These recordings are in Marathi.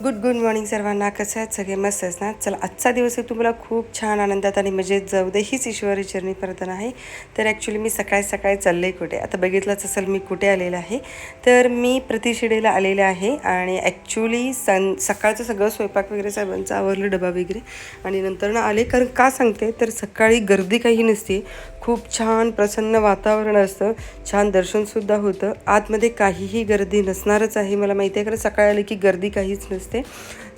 गुड गुड मॉर्निंग सर्वांना. कसं आहेत सगळे? मस्त आहेत ना? चला आजचा दिवस आहे तुम्हाला खूप छान आनंदात आणि मजेत जाऊ दे. हीच ईश्वरी जर्नी प्रार्थना आहे. तर ॲक्च्युली मी सकाळी सकाळी चालले कुठे? आता बघितलंच असेल मी कुठे आलेलं आहे. तर मी प्रतिशिडेला आलेले आहे आणि ॲक्च्युली सं सकाळचं सगळं स्वयंपाक वगैरे सर्वांचा आवरलं डबा वगैरे. आणि नंतर ना आले. कारण का सांगते? तर सकाळी गर्दी काही नसते. खूप छान प्रसन्न वातावरण असतं. छान दर्शनसुद्धा होतं. आतमध्ये काहीही गर्दी नसणारच आहे. मला माहिती आहे कारण सकाळी आले की गर्दी काहीच नसते.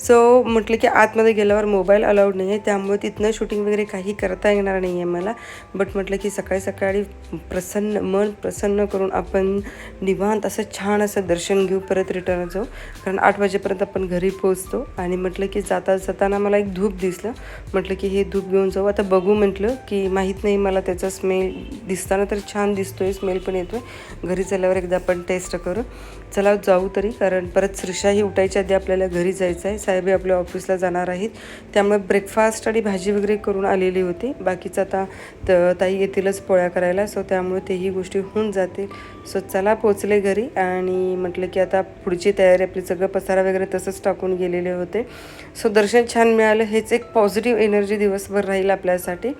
सो म्हटलं की आतमध्ये गेल्यावर मोबाईल अलाउड नाही आहे त्यामुळे तिथनं शूटिंग वगैरे काही करता येणार नाही आहे मला. बट म्हटलं की सकाळी सकाळी प्रसन्न मन प्रसन्न करून आपण निवांत असं छान असं दर्शन घेऊ परत रिटर्न जाऊ कारण आठ वाजेपर्यंत आपण घरी पोहोचतो. आणि म्हटलं की जाता जाताना मला एक धूप दिसलं. म्हटलं की हे धूप घेऊन जाऊ. आता बघू म्हटलं की माहीत नाही मला त्याचा स्मेल दिसताना तर छान दिसतोय स्मेल पण येतोय. घरी चालल्यावर एकदा आपण टेस्ट करू. चला जाऊ तरी कारण परत श्रीषाही उठायच्या आधी आपल्याला घरी जायचं आहे. साहेबही आपल्या ऑफिसला जाणार आहेत. त्यामुळे ब्रेकफास्ट आणि भाजी वगैरे करून आलेली होती. बाकीचं आता त ताई येतीलच पोळ्या करायला सो त्यामुळे तेही गोष्टी होऊन जातील. सो चला पोचले घरी आणि म्हटलं की आता पुढची तयारी आपली सगळं पसारा वगैरे तसंच टाकून गेलेले होते. सो दर्शन छान मिळालं. हेच एक पॉझिटिव्ह एनर्जी दिवसभर राहील आपल्यासाठी.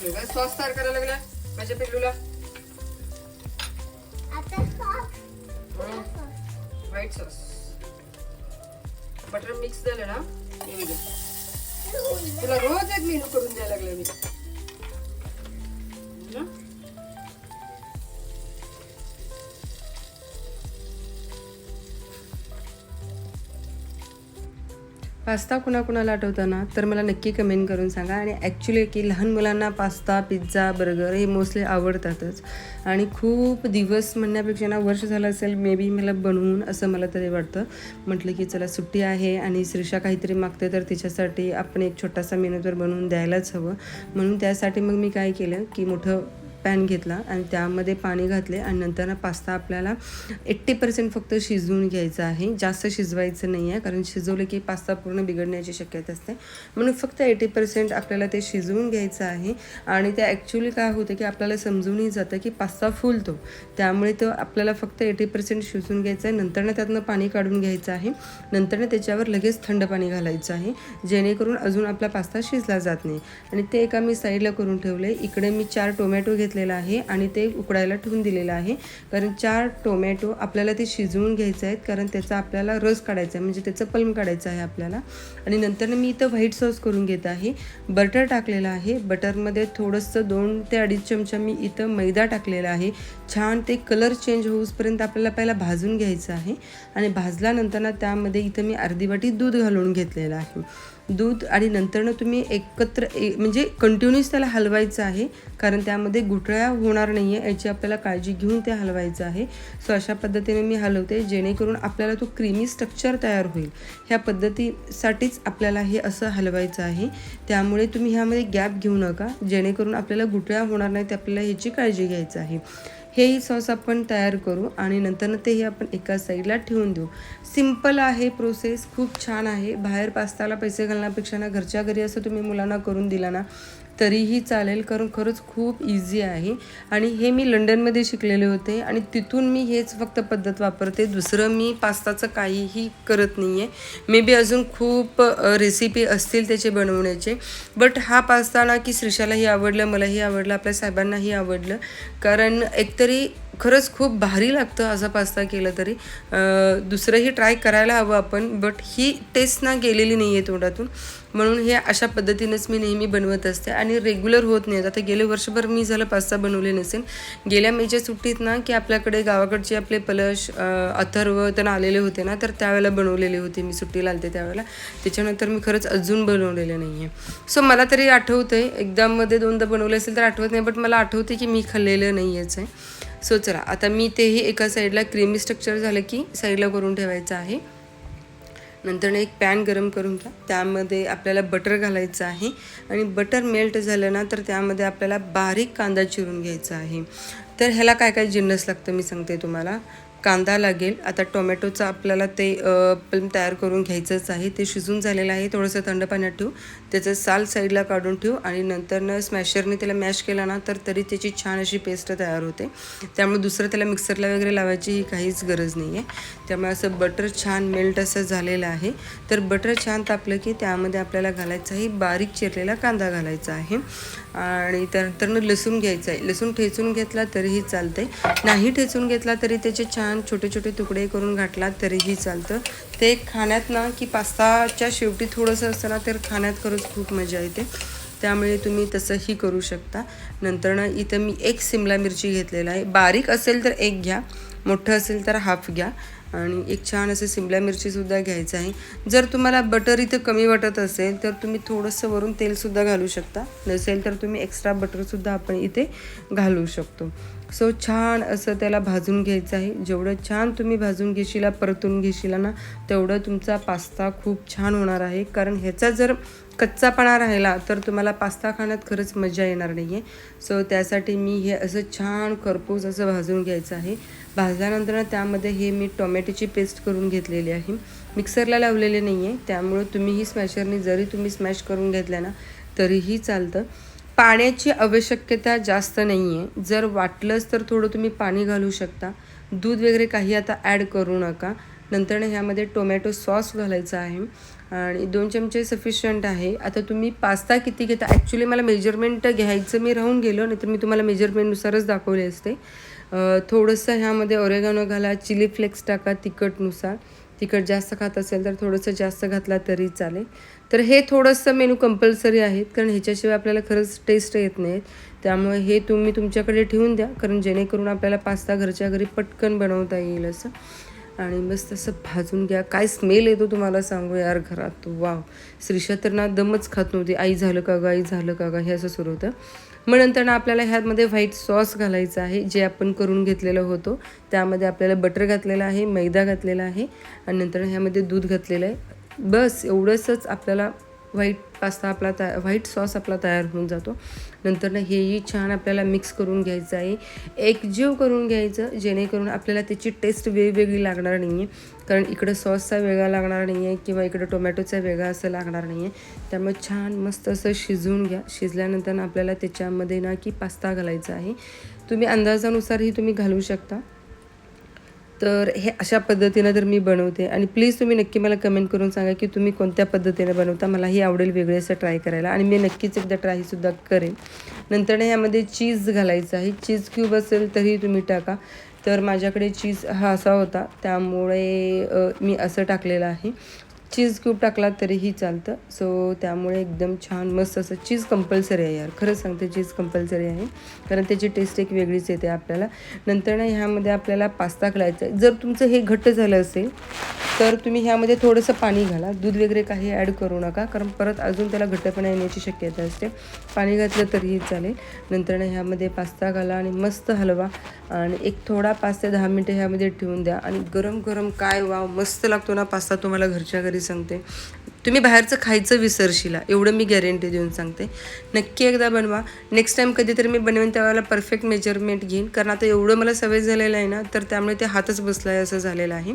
काय सॉस तयार करायला लागला माझ्या पिल्लूला. White sauce. बटर मिक्स झालं ना. तुला रोज एक मेनू करून द्यायला लागले मी. पास्ता कुणाकुणाला आठवतं ना तर मला नक्की कमेंट करून सांगा. आणि ॲक्च्युली की लहान मुलांना पास्ता पिझ्झा बर्गर हे मोस्टली आवडतातच. आणि खूप दिवस म्हणण्यापेक्षा ना वर्ष झालं असेल मे बी मला बनवून असं मला तरी वाटतं. म्हटलं की चला सुट्टी आहे आणि श्रीषा काहीतरी मागते तर तिच्यासाठी आपण एक छोटासा मेनूजर बनवून द्यायलाच हवं. म्हणून त्यासाठी मग मी काय केलं की मोठं पॅन घेतला आणि त्यामध्ये पाणी घातले आणि नंतर पास्ता आपल्याला एट्टी पर्सेंट फक्त शिजवून घ्यायचा आहे. जास्त शिजवायचं नाही आहे कारण शिजवलं की पास्ता पूर्ण बिघडण्याची शक्यता असते. म्हणून फक्त एटी पर्सेंट आपल्याला ते शिजवून घ्यायचं आहे आणि ते ॲक्च्युली काय होतं की आपल्याला समजूनही जातं की पास्ता फुलतो. त्यामुळे तो आपल्याला फक्त एटी पर्सेंट शिजवून घ्यायचं आहे. नंतरनं त्यातनं पाणी काढून घ्यायचं आहे. नंतरनं त्याच्यावर लगेच थंड पाणी घालायचं आहे. जेणेकरून अजून आपला पास्ता शिजला जात नाही. आणि ते एका मी साईडला करून ठेवले इकडे मी चार टोमॅटो घेतलेलं आहे आणि ते उकडायला ठेवून दिलेलं आहे. कारण चार टोमॅटो आपल्याला ते शिजवून घ्यायचे आहेत. कारण त्याचा आपल्याला रस काढायचा आहे. म्हणजे त्याचं पल्म काढायचं आहे आपल्याला. आणि नंतर मी इथं व्हाईट सॉस करून घेत आहे. बटर टाकलेलं आहे. बटरमध्ये थोडंसं दोन ते अडीच चमचा मी इथं मैदा टाकलेला आहे. छान ते कलर चेंज होऊसपर्यंत आपल्याला पहिला भाजून घ्यायचं आहे. आणि भाजल्यानंतर ना त्यामध्ये इथं मी अर्धी वाटी दूध घालून घेतलेलं आहे. दूध आणि नंतरनं तुम्ही एकत्र एक म्हणजे कंटिन्युअस त्याला हलवायचं आहे. कारण त्यामध्ये गुठळ्या होणार नाही आहे याची आपल्याला काळजी घेऊन ते हलवायचं आहे. सो अशा पद्धतीने मी हलवते जेणेकरून आपल्याला तो क्रीमी स्ट्रक्चर तयार होईल. ह्या पद्धतीसाठीच आपल्याला हे असं हलवायचं आहे. त्यामुळे तुम्ही ह्यामध्ये गॅप घेऊ नका जेणेकरून आपल्याला गुठळ्या होणार नाहीत आपल्याला ह्याची काळजी घ्यायचं आहे. हेही सॉस आपण तयार करू आणि नंतर तेही आपण एका साईडला ठेवून देऊ. सिंपल आहे प्रोसेस खूप छान आहे. बाहेर पास्ताला पैसे घालण्यापेक्षा ना घरच्या घरी असं तुम्ही मुलांना करून दिला ना तरीही चालेल कारण खरंच खूप इझी आहे. आणि हे मी लंडनमध्ये शिकलेले होते आणि तिथून मी हेच फक्त पद्धत वापरते दुसरं मी पास्ताचं काहीही करत नाही आहे मे बी अजून खूप रेसिपी असतील त्याचे बनवण्याचे. बट हा पास्ता ना की श्रीषालाही आवडलं मलाही आवडलं आपल्या साहेबांनाही आवडलं. कारण एकतरी खरंच खूप भारी लागतं असा पास्ता केलं तरी. दुसरंही ट्राय करायला हवं आपण बट ही टेस्ट ना गेलेली नाही आहे तोंडातून. म्हणून हे अशा पद्धतीनंच मी नेहमी बनवत असते आणि रेग्युलर होत नाही. आता गेले वर्षभर मी झालं पास्ता बनवले नसेल गेल्या मेच्या सुट्टीत ना की आपल्याकडे गावाकडचे आपले पलश अथर्व त्यांना आलेले होते ना तर त्यावेळेला बनवलेले होते मी सुट्टीला आलते त्यावेळेला. त्याच्यानंतर मी खरंच अजून बनवलेले नाही आहे सो मला तरी आठवतं आहे एकदामध्ये दोनदा बनवले असेल तर आठवत नाही बट मला आठवते की मी खाल्लेलं नाही आहेच आहे. सो चला आता मी तेही एका साईडला क्रीमी स्ट्रक्चर झालं की साईडला करून ठेवायचं आहे. नंतर एक पॅन गरम करून घ्या. त्यामध्ये आपल्याला बटर घालायचं आहे. आणि बटर मेल्ट झालं ना तर त्यामध्ये आपल्याला बारीक कांदा चिरून घ्यायचा आहे. तर ह्याला काय काय जिन्नस लागतं मी सांगते तुम्हाला. कांदा लागेल. आता टोमॅटोचं आपल्याला ते फिल्म तयार करून घ्यायचंच आहे. ते शिजून झालेलं आहे. थोडंसं थंड पाण्यात ठेवू. त्याचं साल साईडला काढून ठेवू आणि नंतरनं स्मॅशरने त्याला मॅश केला ना तर तरी त्याची छान अशी पेस्ट तयार होते. त्यामुळे दुसरं त्याला मिक्सरला वगैरे लावायची ही काहीच गरज नाही आहे त्यामुळे असं बटर छान मेल्ट असं झालेलं आहे. तर बटर छान तापलं की त्यामध्ये आपल्याला घालायचं आहे बारीक चिरलेला कांदा घालायचा आहे. आणि त्यानंतरनं लसूण घ्यायचं आहे. लसूण ठेचून घेतला तरीही चालतंय. नाही ठेचून घेतला तरी त्याचे छान छोटे छोटे तुकडे करून घातला तरीही चालतं. ते खाण्यात ना की पास्ताच्या शेवटी थोडंसं असतं ना तर खाण्यात खरंच खूप मजा येते. त्यामुळे तुम्ही तसंही करू शकता. नंतर ना इथं मी एक सिमला मिरची घेतलेला आहे. बारीक असेल तर एक घ्या. मोठं असेल तर हाफ घ्या. आणि एक छान असं सिमला मिरचीसुद्धा घ्यायचं आहे. जर तुम्हाला बटर इथं कमी वाटत असेल तर तुम्ही थोडंसं वरून तेलसुद्धा घालू शकता. नसेल तर तुम्ही एक्स्ट्रा बटरसुद्धा आपण इथे घालू शकतो. सो छान असं त्याला भाजून घ्यायचं आहे. जेवढं छान तुम्ही भाजून घेशीला परतून घेशील ना तेवढं तुमचा पास्ता खूप छान होणार आहे. कारण ह्याचा जर कच्चापणा राहिला तर तुम्हाला पास्ता खाण्यात खरंच मजा येणार नाही आहे सो त्यासाठी मी हे असं छान खरपूस असं भाजून घ्यायचं आहे. भाजल्यानंतर ना त्यामध्ये हे मी टोमॅटोची पेस्ट करून घेतलेली आहे. मिक्सरला लावलेले नाही आहे त्यामुळं तुम्हीही स्मॅशरने जरी तुम्ही स्मॅश करून घेतल्या ना तरीही चालतं. पाण्याची आवश्यकता जास्त नाही आहे जर वाटलंच तर थोडं तुम्ही पाणी घालू शकता. दूध वगैरे काही आता ॲड करू नका. नंतर ह्यामध्ये टोमॅटो सॉस घालायचा आहे. आणि दोन चमचे सफिशियंट आहे. आता तुम्ही पास्ता किती घेता? ॲक्च्युली मला मेजरमेंट घ्यायचं मी राहून गेलो नाहीतर मी तुम्हाला मेजरमेंटनुसारच दाखवले असते. थोडंसं ह्यामध्ये ओरेगानो घाला चिली फ्लेक्स टाका तिखटनुसार. तिखट जास्त खात असेल तर थोडंसं जास्त घातला तरी चालेल. तर हे थोडंसं मेनू कंपल्सरी आहेत कारण ह्याच्याशिवाय आपल्याला खरंच टेस्ट येत नाहीत. त्यामुळे हे तुम्ही तुमच्याकडे ठेवून द्या कारण जेणेकरून आपल्याला पास्ता घरच्या घरी पटकन बनवता येईल असं. आणि मस्त असं भाजून घ्या. काय स्मेल येतो तुम्हाला सांगू यार घरात? वाव श्रीषा तर ना दमच खात नव्हती. आई झालं का ग? आई झालं का ग? हे असं सुरू होतं. मग नंतर ना आपल्याला ह्यामध्ये व्हाईट सॉस घालायचं आहे जे आपण करून घेतलेलं होतो. त्यामध्ये आपल्याला बटर घातलेलं आहे मैदा घातलेला आहे आणि नंतर ह्यामध्ये दूध घातलेलं आहे. बस एवढंसच आपल्याला व्हाईट पास्ता आपला तया व्हाईट सॉस आपला तयार होऊन जातो. नंतर ना हेही छान आपल्याला मिक्स करून घ्यायचं आहे. एकजीव करून घ्यायचं जेणेकरून आपल्याला त्याची टेस्ट वेगवेगळी लागणार नाही आहे कारण इकडं सॉसचा वेगळा लागणार नाही आहे किंवा इकडं टोमॅटोचा वेगळा असं लागणार नाही आहे त्यामुळे छान मस्त असं शिजवून घ्या. शिजल्यानंतर ना आपल्याला त्याच्यामध्ये ना की पास्ता घालायचा आहे. तुम्ही अंदाजानुसारही तुम्ही घालू शकता. तर हे अशा पद्धतीनं तर मी बनवते आणि प्लीज तुम्ही नक्की मला कमेंट करून सांगा की तुम्ही कोणत्या पद्धतीने बनवता. मलाही आवडेल वेगळे असं ट्राय करायला. आणि मी नक्कीच एकदा ट्रायसुद्धा करेन. नंतर ह्यामध्ये चीज घालायचं आहे. चीज क्यूब असेल तरी तुम्ही टाका. तर माझ्याकडे चीज हा असा होता. त्यामुळे मी असं टाकलेलं आहे. चीज क्यूब टाकला तरीही चालतं. सो त्यामुळे एकदम छान मस्त असं चीज कंपल्सरी आहे यार. खरंच सांगते चीज कंपल्सरी आहे. कारण त्याची टेस्ट एक वेगळीच येते आपल्याला. नंतर ना ह्यामध्ये आपल्याला पास्ता घालायचा आहे. जर तुमचं हे घट्ट झालं असेल तर तुम्ही ह्यामध्ये थोडंसं पाणी घाला. दूध वगैरे काही ॲड करू नका. कारण परत अजून त्याला घट्टपणा येण्याची शक्यता असते. पाणी घातलं तरीही चालेल. नंतरनं ह्यामध्ये पास्ता घाला आणि मस्त हलवा. आणि एक थोडा पाच ते दहा मिनटं ह्यामध्ये ठेवून द्या. आणि गरम गरम काय वाव मस्त लागतो ना पास्ता तुम्हाला घरच्या घरी. सांगते. तुम्ही बाहेरचं खायचं विसरशिला एवढं मी गॅरंटी देऊन सांगते. नक्की एकदा बनवा. नेक्स्ट टाईम कधीतरी मी बनवेन त्यावेळेला परफेक्ट मेजरमेंट घेईन. कारण आता एवढं मला सवय झालेलं आहे ना तर त्यामुळे ते हातच बसला आहे असं झालेलं आहे.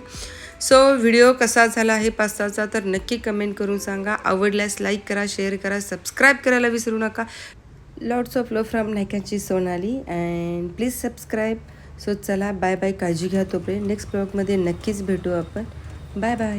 सो व्हिडिओ कसा झाला आहे पास्ताचा तर नक्की कमेंट करून सांगा. आवडल्यास लाईक करा शेअर करा सबस्क्राईब करायला विसरू नका. Lots of love from नायकाची Sonali. And please subscribe so चला बाय बाय काळजी घ्या तोपर्यंत. नेक्स्ट ब्लॉगमध्ये नक्कीच भेटू आपण. Bye bye